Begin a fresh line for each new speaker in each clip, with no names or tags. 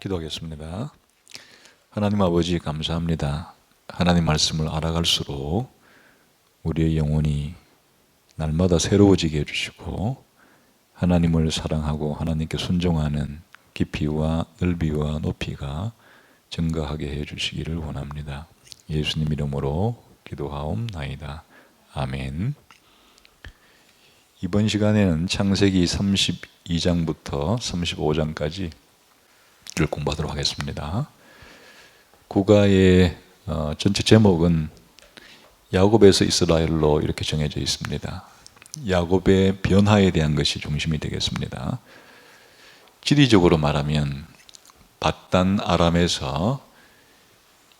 기도하겠습니다. 하나님 아버지 감사합니다. 하나님 말씀을 알아갈수록 우리의 영혼이 날마다 새로워지게 해주시고 하나님을 사랑하고 하나님께 순종하는 깊이와 넓이와 높이가 증가하게 해주시기를 원합니다. 예수님 이름으로 기도하옵나이다. 아멘. 이번 시간에는 창세기 32장부터 35장까지 를 공부하도록 하겠습니다. 국가의 어, 전체 제목은 야곱에서 이스라엘로 이렇게 정해져 있습니다. 야곱의 변화에 대한 것이 중심이 되겠습니다. 지리적으로 말하면 바단 아람에서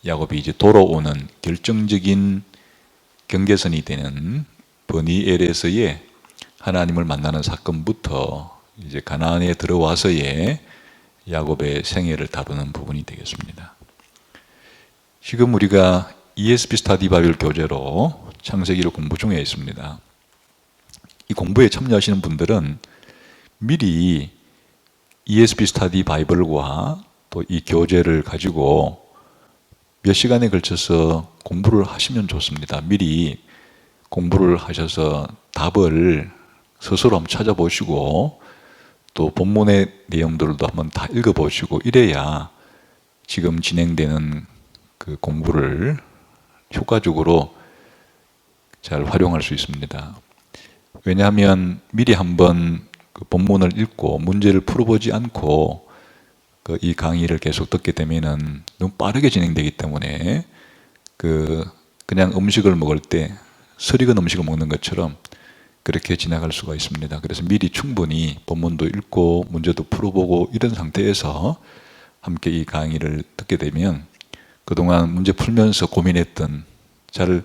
야곱이 이제 돌아오는 결정적인 경계선이 되는 버니엘에서의 하나님을 만나는 사건부터 이제 가나안에 들어와서의 야곱의 생애를 다루는 부분이 되겠습니다. 지금 우리가 ESP 스타디 바이블 교재로 창세기를 공부 중에 있습니다. 이 공부에 참여하시는 분들은 미리 ESP 스타디 바이블과 또 이 교재를 가지고 몇 시간에 걸쳐서 공부를 하시면 좋습니다. 미리 공부를 하셔서 답을 스스로 한번 찾아보시고 또 본문의 내용들도 한번 다 읽어보시고 이래야 지금 진행되는 그 공부를 효과적으로 잘 활용할 수 있습니다. 왜냐하면 미리 한번 그 본문을 읽고 문제를 풀어보지 않고 그 이 강의를 계속 듣게 되면은 너무 빠르게 진행되기 때문에 그 그냥 음식을 먹을 때 설익은 음식을 먹는 것처럼 그렇게 지나갈 수가 있습니다. 그래서 미리 충분히 본문도 읽고 문제도 풀어보고 이런 상태에서 함께 이 강의를 듣게 되면 그동안 문제 풀면서 고민했던 잘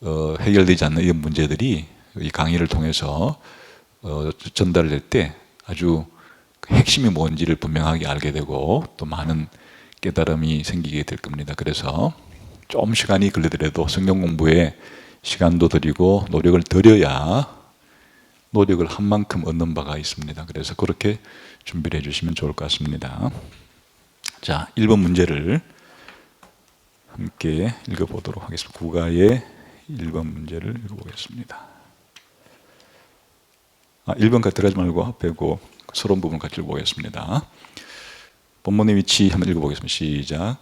어, 해결되지 않는 이런 문제들이 이 강의를 통해서 어, 전달될 때 아주 그 핵심이 뭔지를 분명하게 알게 되고 또 많은 깨달음이 생기게 될 겁니다. 그래서 좀 시간이 걸리더라도 성경 공부에 시간도 들이고 노력을 들여야 노력을 한 만큼 얻는 바가 있습니다. 그래서 그렇게 준비를 해주시면 좋을 것 같습니다. 자, 1번 문제를 함께 읽어보도록 하겠습니다. 국가의 1번 문제를 읽어보겠습니다. 아, 1번까지 들어가지 말고 빼고 서론 부분 같이 읽어보겠습니다. 본문의 위치 한번 읽어보겠습니다. 시작.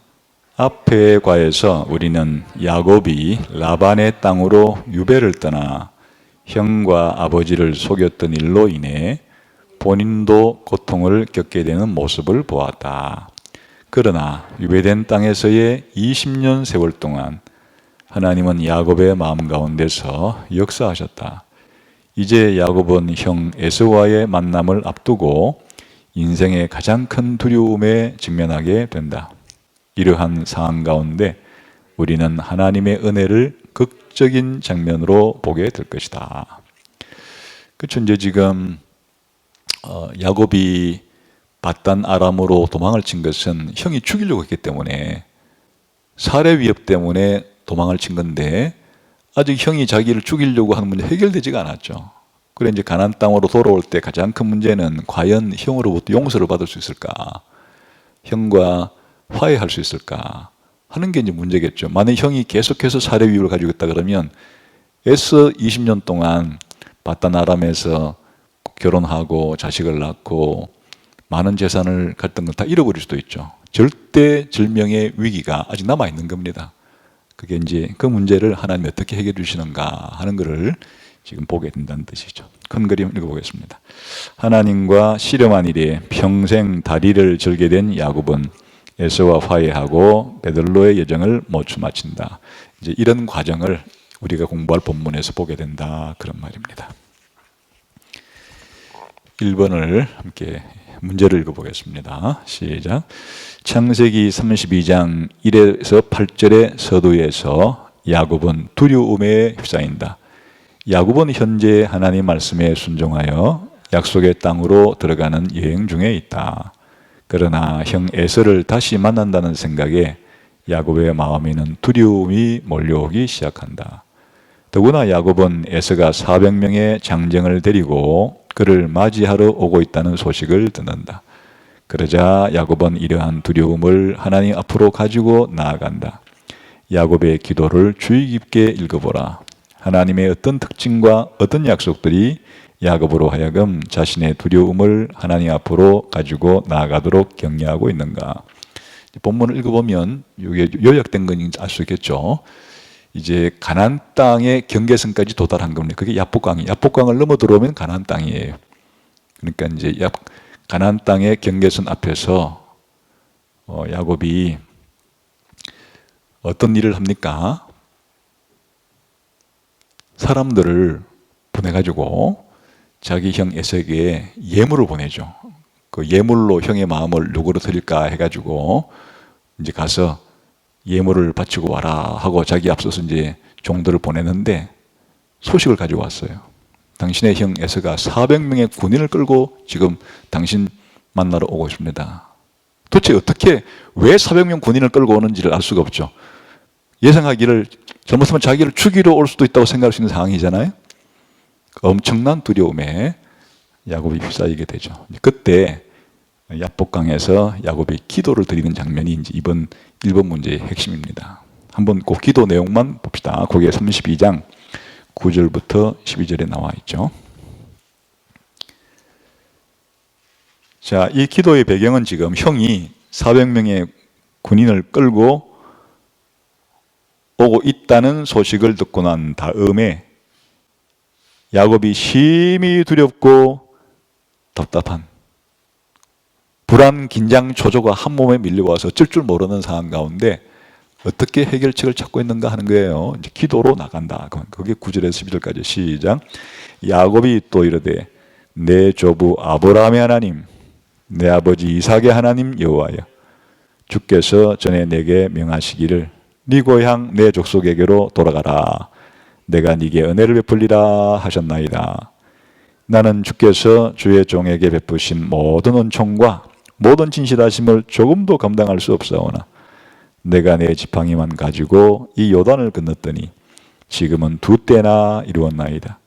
앞의 과에서 우리는 야곱이 라반의 땅으로 유배를 떠나 형과 아버지를 속였던 일로 인해 본인도 고통을 겪게 되는 모습을 보았다. 그러나 유배된 땅에서의 20년 세월 동안 하나님은 야곱의 마음 가운데서 역사하셨다. 이제 야곱은 형 에스와의 만남을 앞두고 인생의 가장 큰 두려움에 직면하게 된다. 이러한 상황 가운데 우리는 하나님의 은혜를 극적인 장면으로 보게 될 것이다. 그렇죠. 이제 지금 어, 야곱이 바단 아람으로 도망을 친 것은 형이 죽이려고 했기 때문에 살해 위협 때문에 도망을 친 건데 아직 형이 자기를 죽이려고 하는 문제 해결되지가 않았죠. 그래 이제 가난 땅으로 돌아올 때 가장 큰 문제는 과연 형으로부터 용서를 받을 수 있을까? 형과 화해할 수 있을까? 하는 게 이제 문제겠죠. 만약 형이 계속해서 살해 위협을 가지고 있다 그러면 애써 20년 동안 바단 아람에서 결혼하고 자식을 낳고 많은 재산을 갔던 건다 잃어버릴 수도 있죠. 절대 절명의 위기가 아직 남아 있는 겁니다. 그게 이제 그 문제를 하나님 어떻게 해결해 주시는가 하는 것을 지금 보게 된다는 뜻이죠. 큰 그림 읽어보겠습니다. 하나님과 씨름한 일에 평생 다리를 절게 된 야곱은 에서와 화해하고 베들로의 여정을 모추 마친다. 이제 이런 과정을 우리가 공부할 본문에서 보게 된다 그런 말입니다. 1번을 함께 문제를 읽어보겠습니다. 시작. 창세기 32장 1에서 8절의 서두에서 야곱은 두려움에 휩싸인다. 야곱은 현재 하나님 말씀에 순종하여 약속의 땅으로 들어가는 여행 중에 있다. 그러나 형 에서를 다시 만난다는 생각에 야곱의 마음에는 두려움이 몰려오기 시작한다. 더구나 야곱은 에서가 400명의 장정을 데리고 그를 맞이하러 오고 있다는 소식을 듣는다. 그러자 야곱은 이러한 두려움을 하나님 앞으로 가지고 나아간다. 야곱의 기도를 주의 깊게 읽어보라. 하나님의 어떤 특징과 어떤 약속들이 야곱으로 하여금 자신의 두려움을 하나님 앞으로 가지고 나아가도록 격려하고 있는가. 본문을 읽어보면 이게 요약된 건지 알 수 있겠죠. 이제 가나안 땅의 경계선까지 도달한 겁니다. 그게 야복강이 야복강을 넘어 들어오면 가나안 땅이에요. 그러니까 이제 야, 가나안 땅의 경계선 앞에서 어, 야곱이 어떤 일을 합니까? 사람들을 보내가지고 자기 형 에색에 예물을 보내죠. 그 예물로 형의 마음을 누구로 드릴까 해가지고 이제 가서 예물을 바치고 와라 하고 자기 앞서서 이제 종들을 보내는데 소식을 가지고 왔어요. 당신의 형 에서가 400명의 군인을 끌고 지금 당신 만나러 오고 있습니다. 도대체 어떻게 왜 400명 군인을 끌고 오는지를 알 수가 없죠. 예상하기를 잘못하면 자기를 죽이러 올 수도 있다고 생각할 수 있는 상황이잖아요. 엄청난 두려움에 야곱이 휩싸이게 되죠. 그때 야복강에서 야곱이 기도를 드리는 장면이 이제 이번 1번 문제의 핵심입니다. 한번 그 기도 내용만 봅시다. 거기에 32장 9절부터 12절에 나와 있죠. 자, 이 기도의 배경은 지금 형이 400명의 군인을 끌고 오고 있다는 소식을 듣고 난 다음에 야곱이 심히 두렵고 답답한 불안, 긴장, 조조가 한 몸에 밀려와서 어쩔 줄 모르는 상황 가운데 어떻게 해결책을 찾고 있는가 하는 거예요. 이제 기도로 나간다. 그게 9절에서 12절까지 시작. 야곱이 또 이르되 내 조부 아브라함의 하나님, 내 아버지 이삭의 하나님 여호와여, 주께서 전에 내게 명하시기를 네 고향 내 족속에게로 돌아가라. 내가 네게 은혜를 베풀리라 하셨나이다. 나는 주께서 주의 종에게 베푸신 모든 은총과 모든 진실하심을 조금도 감당할 수 없사오나 내가 내 지팡이만 가지고 이 요단을 건넜더니 지금은 두 때나 이루었나이다.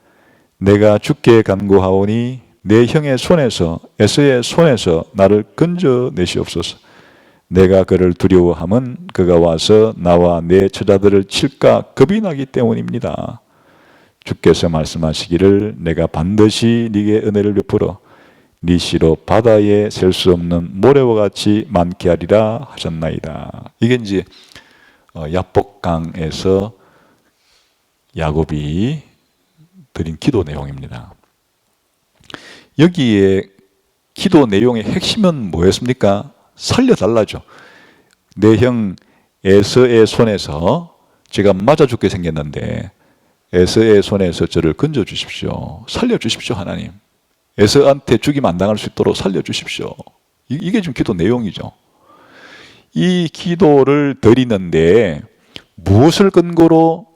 내가 죽게 간구하오니 내 형의 손에서 에서의 손에서 나를 건져 내시옵소서. 내가 그를 두려워함은 그가 와서 나와 내 처자들을 칠까 겁이 나기 때문입니다. 주께서 말씀하시기를 내가 반드시 네게 은혜를 베풀어 네 시로 바다에 셀 수 없는 모래와 같이 많게 하리라 하셨나이다. 이게 이제 어, 야복강에서 야곱이 드린 기도 내용입니다. 여기에 기도 내용의 핵심은 뭐였습니까? 살려달라죠. 내 형 에서의 손에서 제가 맞아 죽게 생겼는데 에서의 손에서 저를 건져 주십시오. 살려 주십시오, 하나님. 에서한테 죽이면 안 당할 수 있도록 살려 주십시오. 이게 지금 기도 내용이죠. 이 기도를 드리는데 무엇을 근거로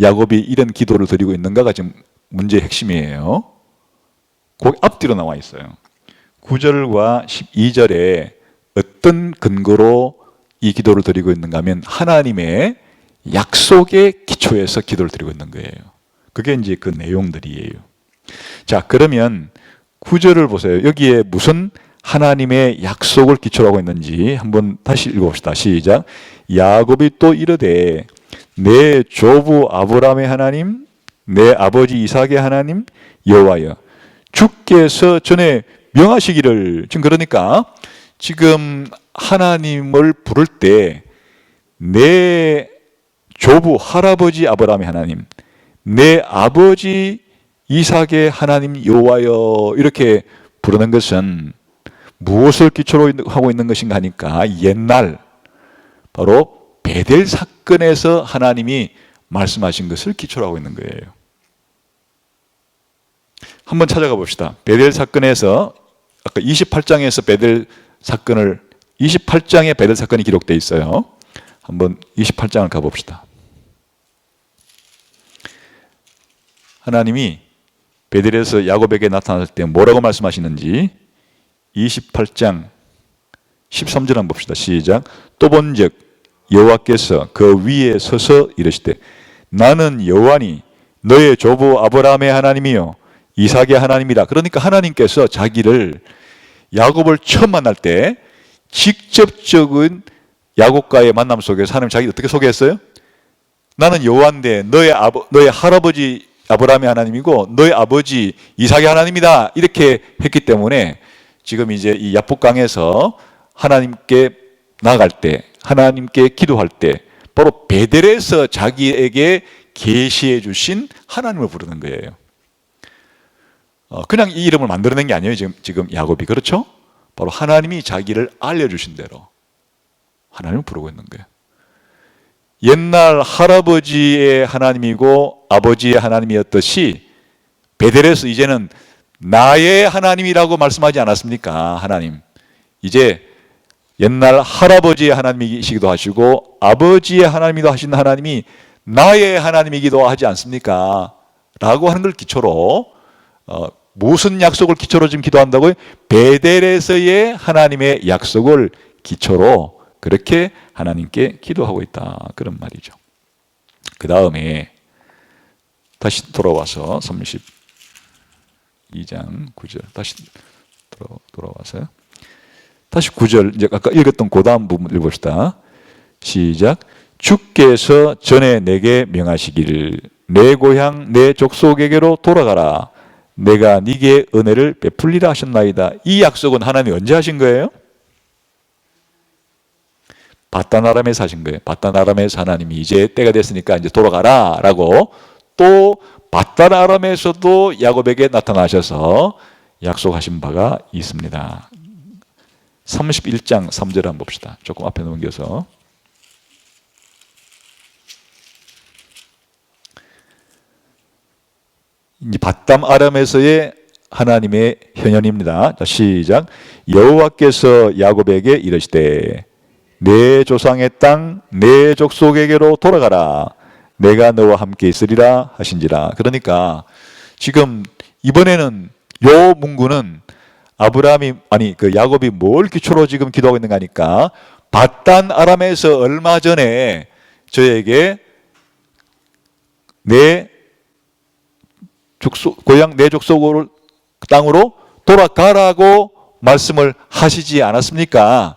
야곱이 이런 기도를 드리고 있는가가 지금 문제의 핵심이에요. 거기 앞뒤로 나와 있어요. 9절과 12절에 어떤 근거로 이 기도를 드리고 있는가 하면 하나님의 약속의 기초에서 기도를 드리고 있는 거예요. 그게 이제 그 내용들이에요. 자, 그러면 구절을 보세요. 여기에 무슨 하나님의 약속을 기초로 하고 있는지 한번 다시 읽어봅시다. 시작. 야곱이 또 이르되 내 조부 아브라함의 하나님, 내 아버지 이삭의 하나님 여호와여 주께서 전에 명하시기를 지금 그러니까 지금 하나님을 부를 때 내 조부 할아버지 아브라함의 하나님, 내 아버지 이삭의 하나님 여호와여 이렇게 부르는 것은 무엇을 기초로 하고 있는 것인가 하니까 옛날 바로 베델 사건에서 하나님이 말씀하신 것을 기초로 하고 있는 거예요. 한번 찾아가 봅시다. 베델 사건에서 아까 28장에서 베델 사건을 28장에 베델 사건이 기록되어 있어요. 한번 28장을 가봅시다. 하나님이 베델에서 야곱에게 나타났을 때 뭐라고 말씀하시는지 28장 13절 한번 봅시다. 시작. 또 본즉 여호와께서 그 위에 서서 이르시되 나는 여호와니 너의 조부 아브라함의 하나님이요 이삭의 하나님이다. 그러니까 하나님께서 자기를 야곱을 처음 만날 때 직접적인 야곱과의 만남 속에서 하나님 자기 어떻게 소개했어요? 나는 여호와인데 너의 아버 너의 할아버지 아브라함의 하나님이고 너의 아버지 이삭의 하나님이다 이렇게 했기 때문에 지금 이제 이 야복강에서 하나님께 나아갈 때 하나님께 기도할 때 바로 베델에서 자기에게 계시해 주신 하나님을 부르는 거예요. 어, 그냥 이 이름을 만들어낸 게 아니에요. 지금 지금 야곱이 그렇죠? 바로 하나님이 자기를 알려주신 대로 하나님을 부르고 있는 거예요. 옛날 할아버지의 하나님이고 아버지의 하나님이었듯이 베델에서 이제는 나의 하나님이라고 말씀하지 않았습니까? 하나님. 이제 옛날 할아버지의 하나님이시기도 하시고 아버지의 하나님이기도 하신 하나님이 나의 하나님이기도 하지 않습니까? 라고 하는 걸 기초로 어, 무슨 약속을 기초로 지금 기도한다고요? 베델에서의 하나님의 약속을 기초로 그렇게 하나님께 기도하고 있다. 그런 말이죠. 그 다음에 다시 돌아와서 32장 9절 다시 돌아, 돌아와서요. 다시 9절 이제 아까 읽었던 그 다음 부분 읽읍시다. 시작. 주께서 전에 내게 명하시기를 내 고향 내 족속에게로 돌아가라. 내가 네게 은혜를 베풀리라 하셨나이다. 이 약속은 하나님이 언제 하신 거예요? 바다나람에서 하신 거예요. 바다나람에서 하나님이 이제 때가 됐으니까 이제 돌아가라 라고 또 바다나람에서도 야곱에게 나타나셔서 약속하신 바가 있습니다. 31장 3절 한번 봅시다. 조금 앞에 넘겨서 이제 바담 아람에서의 하나님의 현현입니다. 자, 시작. 여호와께서 야곱에게 이르시되 내 조상의 땅 내 족속에게로 돌아가라. 내가 너와 함께 있으리라 하신지라. 그러니까 지금 이번에는 요 문구는 아브라함이 아니 그 야곱이 뭘 기초로 지금 기도하고 있는가 하니까 바단 아람에서 얼마 전에 저에게 내 족속 고향 내 족속을 땅으로 돌아가라고 말씀을 하시지 않았습니까?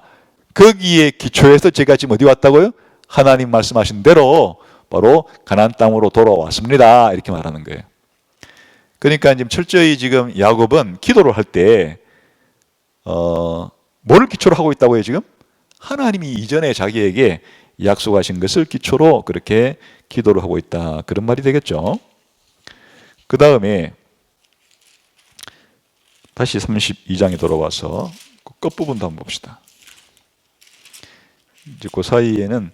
거기에 기초해서 제가 지금 어디 왔다고요? 하나님 말씀하신 대로 바로 가나안 땅으로 돌아왔습니다. 이렇게 말하는 거예요. 그러니까 지금 철저히 지금 야곱은 기도를 할때 어, 뭘 기초로 하고 있다고요, 지금? 하나님이 이전에 자기에게 약속하신 것을 기초로 그렇게 기도를 하고 있다. 그런 말이 되겠죠. 그 다음에 다시 32장에 돌아와서 그 끝부분도 한번 봅시다. 이제 그 사이에는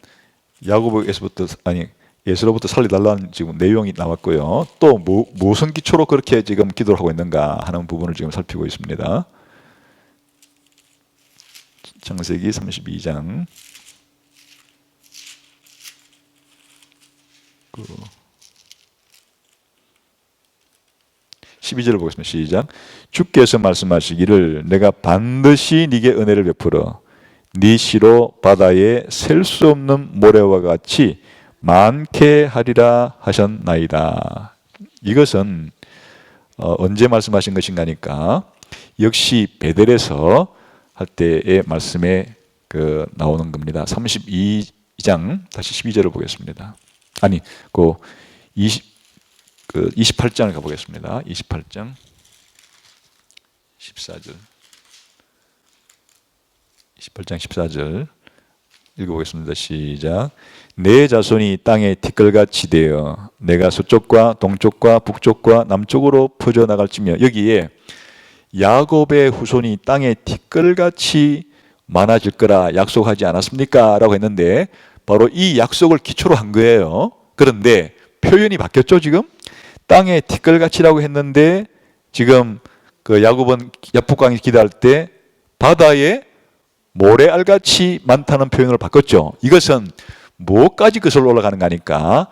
야곱에서부터 아니 예수로부터 살리달라는 지금 내용이 나왔고요. 또 뭐, 무슨 기초로 그렇게 지금 기도를 하고 있는가 하는 부분을 지금 살피고 있습니다. 창세기 32장 그 12절을 보겠습니다. 시작. 주께서 말씀하시기를 내가 반드시 네게 은혜를 베풀어 네 시로 바다에 셀 수 없는 모래와 같이 많게 하리라 하셨나이다. 이것은 어, 언제 말씀하신 것인가니까 역시 베델에서 할 때의 말씀에 그 나오는 겁니다. 32장 다시 12절을 보겠습니다. 아니 그 20, 그 28장을 가보겠습니다. 28장 14절 28장 14절 읽어보겠습니다. 시작. 내 자손이 땅에 티끌같이 되어 내가 서쪽과 동쪽과 북쪽과 남쪽으로 퍼져 나갈지며 여기에 야곱의 후손이 땅에 티끌같이 많아질 거라 약속하지 않았습니까? 라고 했는데 바로 이 약속을 기초로 한 거예요. 그런데 표현이 바뀌었죠, 지금? 땅에 티끌같이라고 했는데 지금 그 야곱은 야복강에 기도할 때 바다에 모래알같이 많다는 표현을 바꿨죠. 이것은 뭐까지 거슬러 올라가는 거니까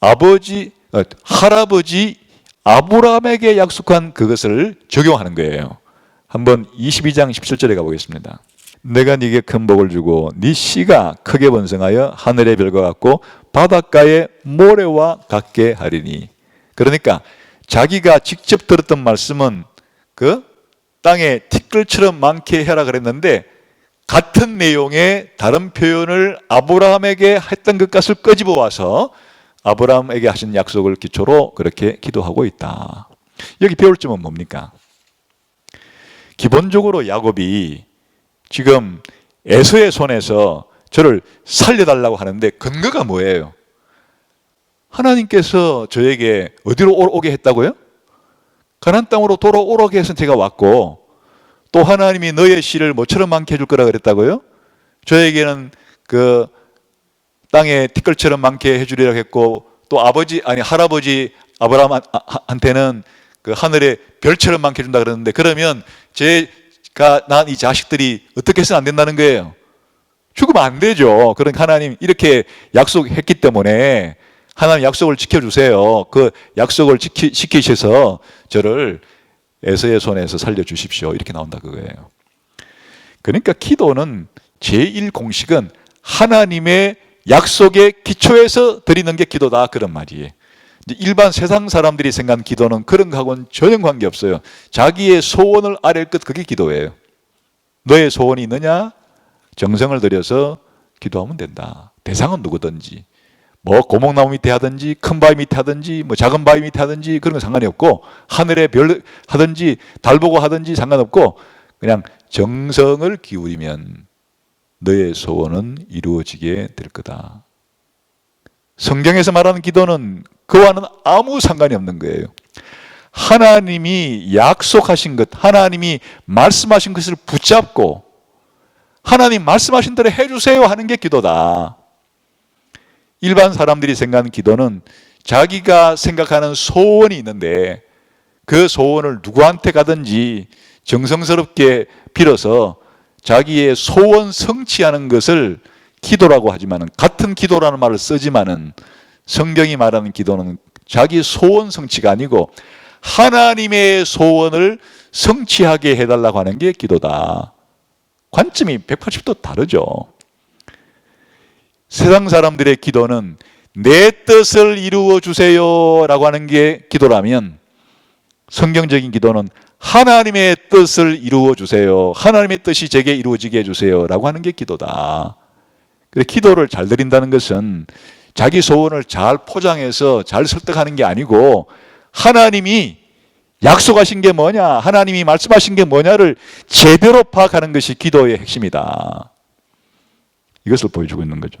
아버지 어, 할아버지 아브라함에게 약속한 그것을 적용하는 거예요. 한번 22장 17절에 가보겠습니다. 내가 네게 큰 복을 주고 네 씨가 크게 번성하여 하늘의 별과 같고 바닷가의 모래와 같게 하리니. 그러니까 자기가 직접 들었던 말씀은 그 땅에 티끌처럼 많게 해라 그랬는데 같은 내용의 다른 표현을 아브라함에게 했던 것것을 끄집어 와서 아브라함에게 하신 약속을 기초로 그렇게 기도하고 있다. 여기 배울 점은 뭡니까? 기본적으로 야곱이 지금 에서의 손에서 저를 살려달라고 하는데 근거가 뭐예요? 하나님께서 저에게 어디로 오- 오게 했다고요? 가난 땅으로 돌아오게 해서 제가 왔고 또 하나님이 너의 씨를 뭐처럼 많게 해줄 거라 그랬다고요? 저에게는 그 땅에 티끌처럼 많게 해주리라 했고 또 아버지 아니 할아버지 아브라함한테는 그 하늘에 별처럼 많게 해준다 그러는데 그러면 제가 난 이 자식들이 어떻게 해서는 안 된다는 거예요. 죽으면 안 되죠. 그러니까 하나님 이렇게 약속했기 때문에 하나님 약속을 지켜주세요. 그 약속을 지키, 지키셔서 저를 에서의 손에서 살려주십시오. 이렇게 나온다 그거예요. 그러니까 기도는 제1 공식은 하나님의 약속의 기초에서 드리는 게 기도다 그런 말이에요. 일반 세상 사람들이 생각하는 기도는 그런 거하고는 전혀 관계없어요. 자기의 소원을 아랠 것 그게 기도예요. 너의 소원이 있느냐? 정성을 들여서 기도하면 된다. 대상은 누구든지. 뭐 고목나무 밑에 하든지 큰 바위 밑에 하든지 뭐 작은 바위 밑에 하든지 그런 건 상관이 없고 하늘에 별 하든지 달 보고 하든지 상관없고 그냥 정성을 기울이면 너의 소원은 이루어지게 될 거다. 성경에서 말하는 기도는 그와는 아무 상관이 없는 거예요. 하나님이 약속하신 것, 하나님이 말씀하신 것을 붙잡고 하나님 말씀하신 대로 해주세요 하는 게 기도다. 일반 사람들이 생각하는 기도는 자기가 생각하는 소원이 있는데 그 소원을 누구한테 가든지 정성스럽게 빌어서 자기의 소원 성취하는 것을 기도라고 하지만은 같은 기도라는 말을 쓰지만은 성경이 말하는 기도는 자기 소원 성취가 아니고 하나님의 소원을 성취하게 해달라고 하는 게 기도다. 관점이 180도 다르죠. 세상 사람들의 기도는 내 뜻을 이루어 주세요 라고 하는 게 기도라면 성경적인 기도는 하나님의 뜻을 이루어 주세요. 하나님의 뜻이 제게 이루어지게 해 주세요 라고 하는 게 기도다. 그래 기도를 잘 드린다는 것은 자기 소원을 잘 포장해서 잘 설득하는 게 아니고 하나님이 약속하신 게 뭐냐, 하나님이 말씀하신 게 뭐냐를 제대로 파악하는 것이 기도의 핵심이다. 이것을 보여주고 있는 거죠.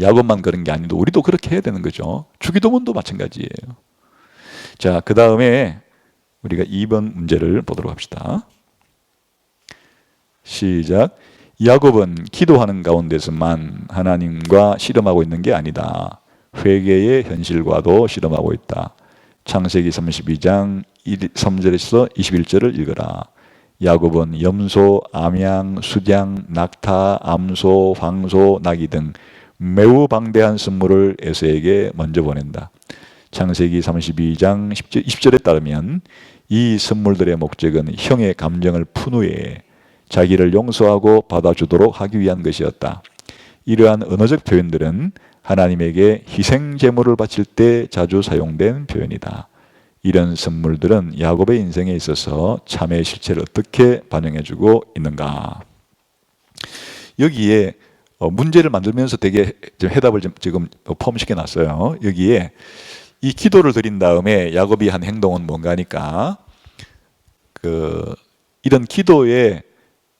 야곱만 그런 게 아니고 우리도 그렇게 해야 되는 거죠. 주기도문도 마찬가지예요. 자, 그 다음에 우리가 2번 문제를 보도록 합시다. 시작. 야곱은 기도하는 가운데서만 하나님과 씨름하고 있는 게 아니다. 회개의 현실과도 씨름하고 있다. 창세기 32장 3절에서 21절을 읽어라. 야곱은 염소, 암양, 수장, 낙타, 암소, 황소, 나귀 등 매우 방대한 선물을 에서에게 먼저 보낸다. 창세기 32장 10절, 20절 에 따르면 이 선물들의 목적은 형의 감정을 푼 후에 자기를 용서하고 받아주도록 하기 위한 것이었다. 이러한 언어적 표현들은 하나님에게 희생 제물을 바칠 때 자주 사용된 표현이다. 이런 선물들은 야곱의 인생에 있어서 참의 실체를 어떻게 반영해주고 있는가? 여기에 어, 문제를 만들면서 되게 좀 해답을 좀 지금 포함시켜 놨어요. 여기에 이 기도를 드린 다음에 야곱이 한 행동은 뭔가니까 그 이런 기도에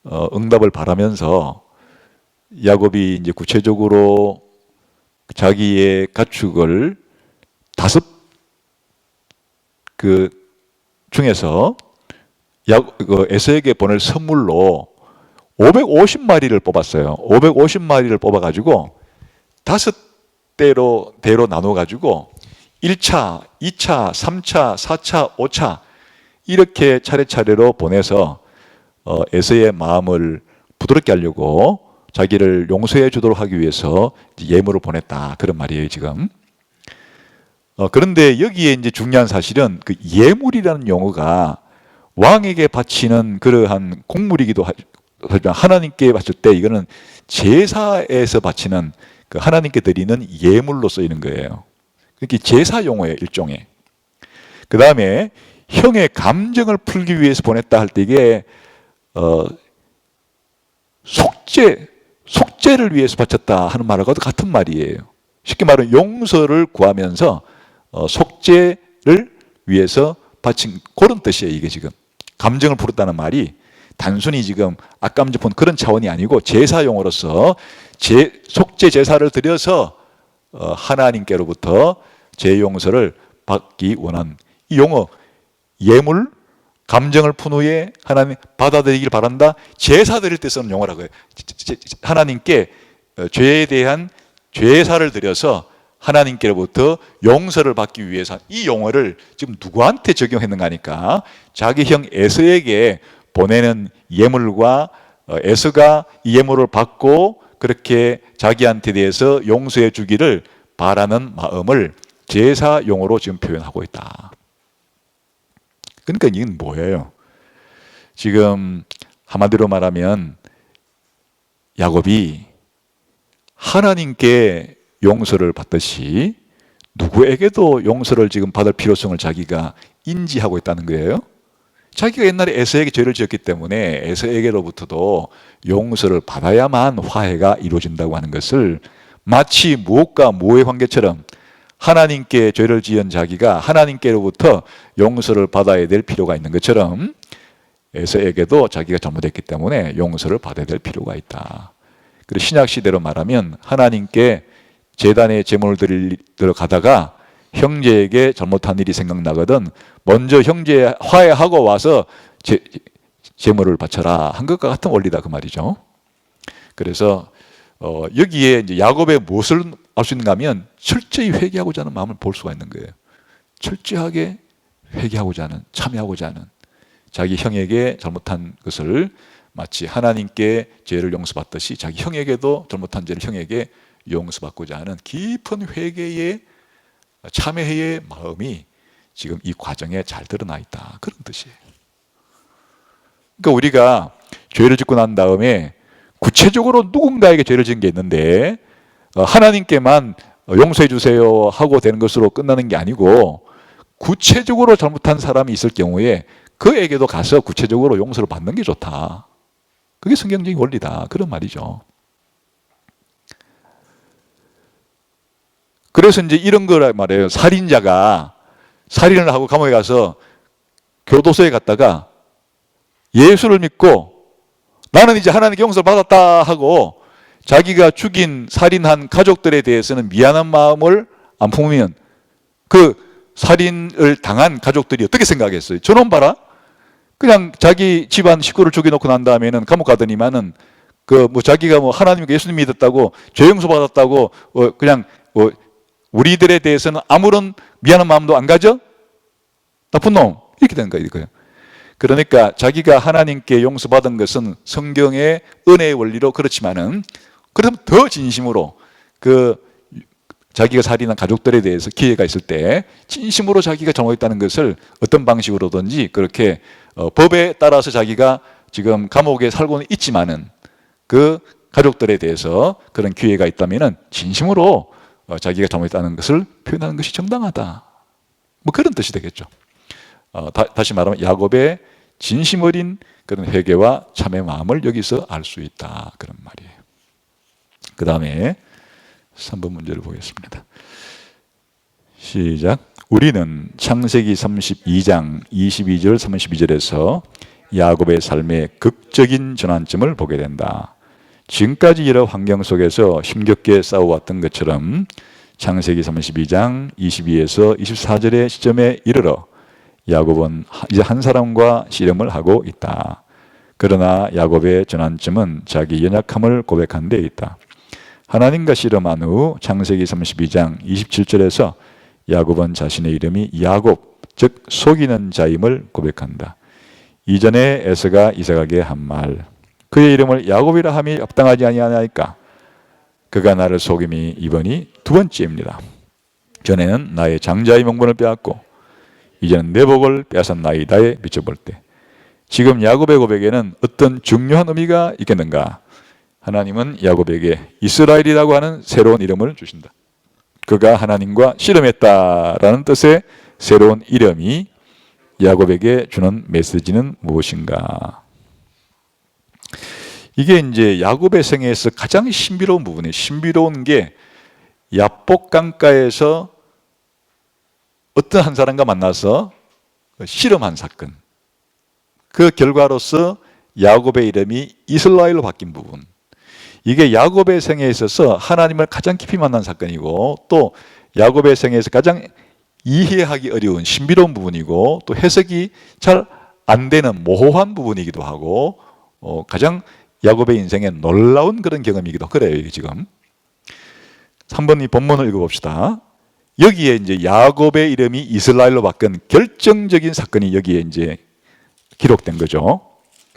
어, 응답을 바라면서 야곱이 이제 구체적으로 자기의 가축을 다섯 그 중에서 야, 그 에서에게 보낼 선물로 550마리를 뽑았어요. 550마리를 뽑아가지고 다섯 대로 대로 나눠가지고 1차, 2차, 3차, 4차, 5차 이렇게 차례차례로 보내서 어, 에서의 마음을 부드럽게 하려고 자기를 용서해 주도록 하기 위해서 예물을 보냈다 그런 말이에요 지금. 어, 그런데 여기에 이제 중요한 사실은 그 예물이라는 용어가 왕에게 바치는 그러한 곡물이기도 하지만 하나님께 바칠 때 이거는 제사에서 바치는 그 하나님께 드리는 예물로 쓰이는 거예요. 그게 제사 용어예요 일종의. 그 다음에 형의 감정을 풀기 위해서 보냈다 할 때 이게 어, 속죄 속죄를 위해서 바쳤다 하는 말하고도 같은 말이에요. 쉽게 말하면 용서를 구하면서 어, 속죄를 위해서 바친 그런 뜻이에요. 이게 지금. 감정을 풀었다는 말이 단순히 지금 아까 먼저 본 그런 차원이 아니고 제사용으로서 제, 속죄 제사를 드려서 어, 하나님께로부터 제 용서를 받기 원한 이 용어. 예물 감정을 푼 후에 하나님 받아들이길 바란다. 제사 드릴 때 쓰는 용어라고 해요. 하나님께 어, 죄에 대한 죄사를 드려서 하나님께로부터 용서를 받기 위해서 이 용어를 지금 누구한테 적용했는가 하니까 자기 형 에서에게 보내는 예물과 어, 에서가 이 예물을 받고 그렇게 자기한테 대해서 용서해 주기를 바라는 마음을 제사용으로 지금 표현하고 있다. 그러니까 이건 뭐예요? 지금 한마디로 말하면 야곱이 하나님께 용서를 받듯이 누구에게도 용서를 지금 받을 필요성을 자기가 인지하고 있다는 거예요. 자기가 옛날에 에서에게 죄를 지었기 때문에 에서에게로부터도 용서를 받아야만 화해가 이루어진다고 하는 것을 마치 무엇과 무의 관계처럼 하나님께 죄를 지은 자기가 하나님께로부터 용서를 받아야 될 필요가 있는 것처럼 에서에게도 자기가 잘못했기 때문에 용서를 받아야 될 필요가 있다. 그리고 신약 시대로 말하면 하나님께 재단에 제물을 드리러 가다가 형제에게 잘못한 일이 생각나거든 먼저 형제 화해하고 와서 제, 제물을 바쳐라 한 것과 같은 원리다 그 말이죠. 그래서 어, 여기에 이제 야곱의 무엇을 알 수 있는가 하면 철저히 회개하고자 하는 마음을 볼 수가 있는 거예요. 철저하게 회개하고자 하는 참여하고자 하는 자기 형에게 잘못한 것을 마치 하나님께 죄를 용서받듯이 자기 형에게도 잘못한 죄를 형에게 용서받고자 하는 깊은 회개의 참회의 마음이 지금 이 과정에 잘 드러나 있다. 그런 뜻이에요. 그러니까 우리가 죄를 짓고 난 다음에 구체적으로 누군가에게 죄를 지은 게 있는데 어, 하나님께만 용서해 주세요 하고 되는 것으로 끝나는 게 아니고 구체적으로 잘못한 사람이 있을 경우에 그에게도 가서 구체적으로 용서를 받는 게 좋다. 그게 성경적인 원리다. 그런 말이죠. 그래서 이제 이런 거라 말이에요. 살인자가 살인을 하고 감옥에 가서 교도소에 갔다가 예수를 믿고 나는 이제 하나님께 용서를 받았다 하고 자기가 죽인 살인한 가족들에 대해서는 미안한 마음을 안 품으면 그 살인을 당한 가족들이 어떻게 생각했어요? 저놈 봐라. 그냥 자기 집안 식구를 죽여놓고 난 다음에는 감옥 가더니만은 그 뭐 자기가 뭐 하나님 예수님 믿었다고 죄 용서 받았다고 어 그냥 어 우리들에 대해서는 아무런 미안한 마음도 안 가져? 나쁜 놈 이렇게 되는 거예요. 이거예요. 그러니까 자기가 하나님께 용서받은 것은 성경의 은혜의 원리로 그렇지만은 그러면 더 진심으로 그 자기가 살인한 가족들에 대해서 기회가 있을 때 진심으로 자기가 잘못했다는 것을 어떤 방식으로든지 그렇게 어, 법에 따라서 자기가 지금 감옥에 살고는 있지만은 그 가족들에 대해서 그런 기회가 있다면은 진심으로 어, 자기가 잘못했다는 것을 표현하는 것이 정당하다. 뭐 그런 뜻이 되겠죠. 어, 다, 시 말하면 야곱의 진심 어린 그런 회개와 참의 마음을 여기서 알 수 있다. 그런 말이에요. 그 다음에 3번 문제를 보겠습니다. 시작. 우리는 창세기 32장 22절 32절에서 야곱의 삶의 극적인 전환점을 보게 된다. 지금까지 여러 환경 속에서 힘겹게 싸워왔던 것처럼 창세기 32장 22에서 24절의 시점에 이르러 야곱은 이제 한 사람과 씨름을 하고 있다. 그러나 야곱의 전환점은 자기 연약함을 고백한 데 있다. 하나님과 씨름한 후 창세기 32장 27절에서 야곱은 자신의 이름이 야곱, 즉 속이는 자임을 고백한다. 이전에 에서가 이삭에게 한 말, 그의 이름을 야곱이라 함이 합당하지 아니하나이까? 그가 나를 속임이 이번이 두 번째입니다. 전에는 나의 장자의 명분을 빼앗고 이제는 내 복을 빼앗았나이다에 비춰볼 때 지금 야곱의 고백에는 어떤 중요한 의미가 있겠는가? 하나님은 야곱에게 이스라엘이라고 하는 새로운 이름을 주신다. 그가 하나님과 씨름했다라는 뜻의 새로운 이름이 야곱에게 주는 메시지는 무엇인가? 이게 이제 야곱의 생애에서 가장 신비로운 부분이에요. 신비로운 게 야복 강가에서 어떤 한 사람과 만나서 실험한 사건. 그 결과로서 야곱의 이름이 이스라엘로 바뀐 부분. 이게 야곱의 생애에 있어서 하나님을 가장 깊이 만난 사건이고 또 야곱의 생애에서 가장 이해하기 어려운 신비로운 부분이고 또 해석이 잘 안 되는 모호한 부분이기도 하고 어, 가장 야곱의 인생에 놀라운 그런 경험이기도 그래요 지금. 한번 이 본문을 읽어봅시다. 여기에 이제 야곱의 이름이 이스라엘로 바뀐 결정적인 사건이 여기에 이제 기록된 거죠.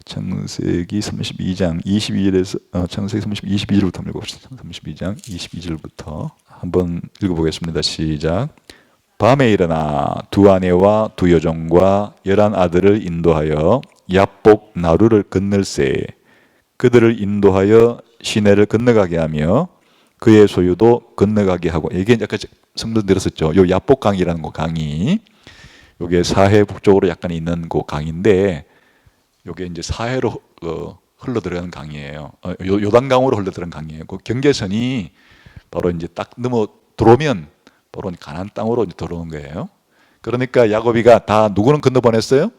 창세기 32장 22절에서 어, 창세기 30, 22절부터 한번 읽어봅시다. 32장 22절부터 한번 읽어보겠습니다. 시작. 밤에 일어나 두 아내와 두 여종과 열한 아들을 인도하여 야복 나루를 건널세 그들을 인도하여 시내를 건너가게 하며 그의 소유도 건너가게 하고 이게 아까 성도 들었었죠. 요 야복강이라는 거 강이 요게 사해 북쪽으로 약간 있는 그 강인데 요게 이제 사해로 어, 흘러 들어가는 강이에요. 어, 요, 요단강으로 흘러 들어가는 강이에요. 그 경계선이 바로 이제 딱 넘어 들어오면 바로 가나안 땅으로 이제 들어오는 거예요. 그러니까 야곱이가 다 누구는 건너보냈어요?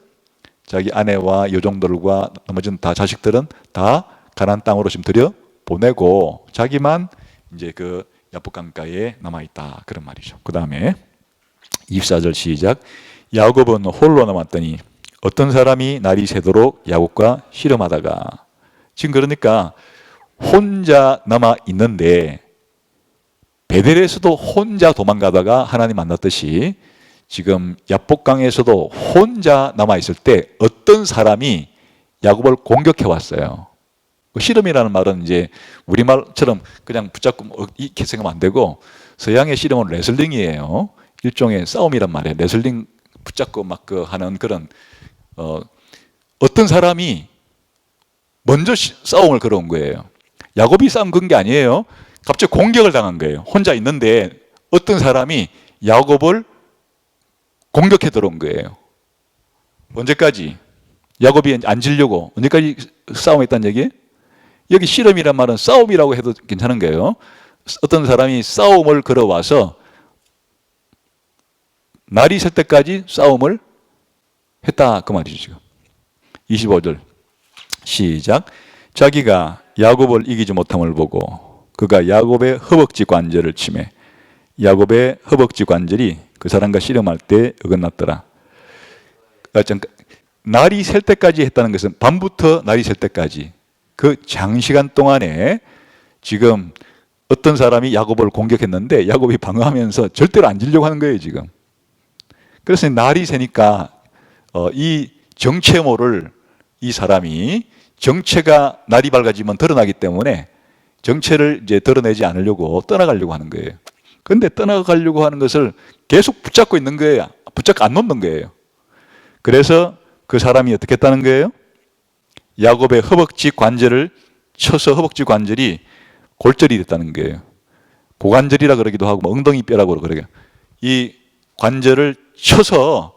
자기 아내와 여종들과 나머지는 다 자식들은 다 가나안 땅으로 지금 들여 보내고 자기만 이제 그 야복 강가에 남아 있다 그런 말이죠. 그 다음에 24절 시작. 야곱은 홀로 남았더니 어떤 사람이 날이 새도록 야곱과 씨름하다가 지금 그러니까 혼자 남아 있는데 베델에서도 혼자 도망가다가 하나님 만났듯이 지금 야복강에서도 혼자 남아 있을 때 어떤 사람이 야곱을 공격해 왔어요. 그 씨름이라는 말은 이제 우리말처럼 그냥 붙잡고 뭐 이렇게 생각하면 안 되고 서양의 씨름은 레슬링이에요. 일종의 싸움이란 말이에요. 레슬링 붙잡고 막 그 하는 그런 어, 어떤 사람이 먼저 시- 싸움을 걸어온 거예요. 야곱이 싸움 건 게 아니에요. 갑자기 공격을 당한 거예요. 혼자 있는데 어떤 사람이 야곱을 공격해 들어온 거예요. 언제까지? 야곱이 앉으려고 언제까지 싸움했다는 얘기예요? 여기 씨름이란 말은 싸움이라고 해도 괜찮은 거예요. 어떤 사람이 싸움을 걸어와서 날이 셀 때까지 싸움을 했다. 그 말이죠 지금. 25절. 시작. 자기가 야곱을 이기지 못함을 보고 그가 야곱의 허벅지 관절을 치매 야곱의 허벅지 관절이 그 사람과 씨름할 때 어긋났더라. 아. 날이 셀 때까지 했다는 것은 밤부터 날이 셀 때까지 그 장시간 동안에 지금 어떤 사람이 야곱을 공격했는데 야곱이 방어하면서 절대로 안 지려고 하는 거예요 지금 그래서 날이 새니까 어, 이 정체모를 이 사람이 정체가 날이 밝아지면 드러나기 때문에 정체를 이제 드러내지 않으려고 떠나가려고 하는 거예요. 그런데 떠나가려고 하는 것을 계속 붙잡고 있는 거예요. 붙잡고 안 놓는 거예요. 그래서 그 사람이 어떻게 했다는 거예요? 야곱의 허벅지 관절을 쳐서 허벅지 관절이 골절이 됐다는 거예요. 고관절이라 그러기도 하고 뭐 엉덩이 뼈라고 그러게. 이 관절을 쳐서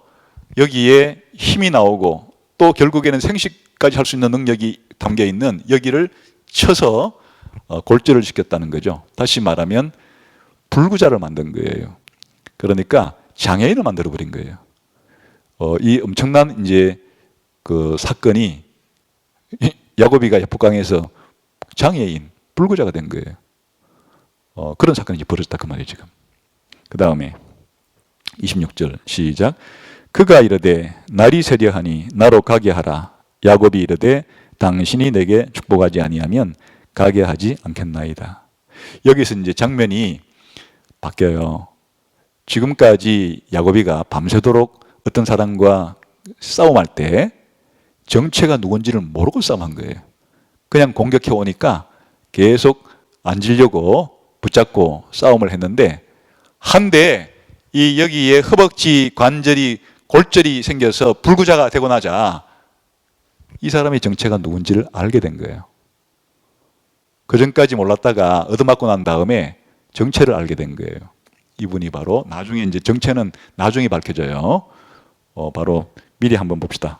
여기에 힘이 나오고 또 결국에는 생식까지 할 수 있는 능력이 담겨 있는 여기를 쳐서 어, 골절을 시켰다는 거죠. 다시 말하면 불구자를 만든 거예요. 그러니까 장애인을 만들어 버린 거예요. 어, 이 엄청난 이제 그 사건이 야곱이가 야복강에서 장애인 불구자가 된 거예요. 어, 그런 사건이 이제 벌어졌다 그 말이에요 지금. 그 다음에 26절 시작. 그가 이르되 날이 세려하니 나로 가게 하라. 야곱이 이르되 당신이 내게 축복하지 아니하면 가게 하지 않겠나이다. 여기서 이제 장면이 바뀌어요. 지금까지 야곱이가 밤새도록 어떤 사람과 싸움할 때 정체가 누군지를 모르고 싸움한 거예요. 그냥 공격해 오니까 계속 앉으려고 붙잡고 싸움을 했는데 한데 이 여기에 허벅지 관절이 골절이 생겨서 불구자가 되고 나자 이 사람의 정체가 누군지를 알게 된 거예요. 그 전까지 몰랐다가 얻어맞고 난 다음에 정체를 알게 된 거예요. 이분이 바로 나중에 이제 정체는 나중에 밝혀져요. 어, 바로 미리 한번 봅시다.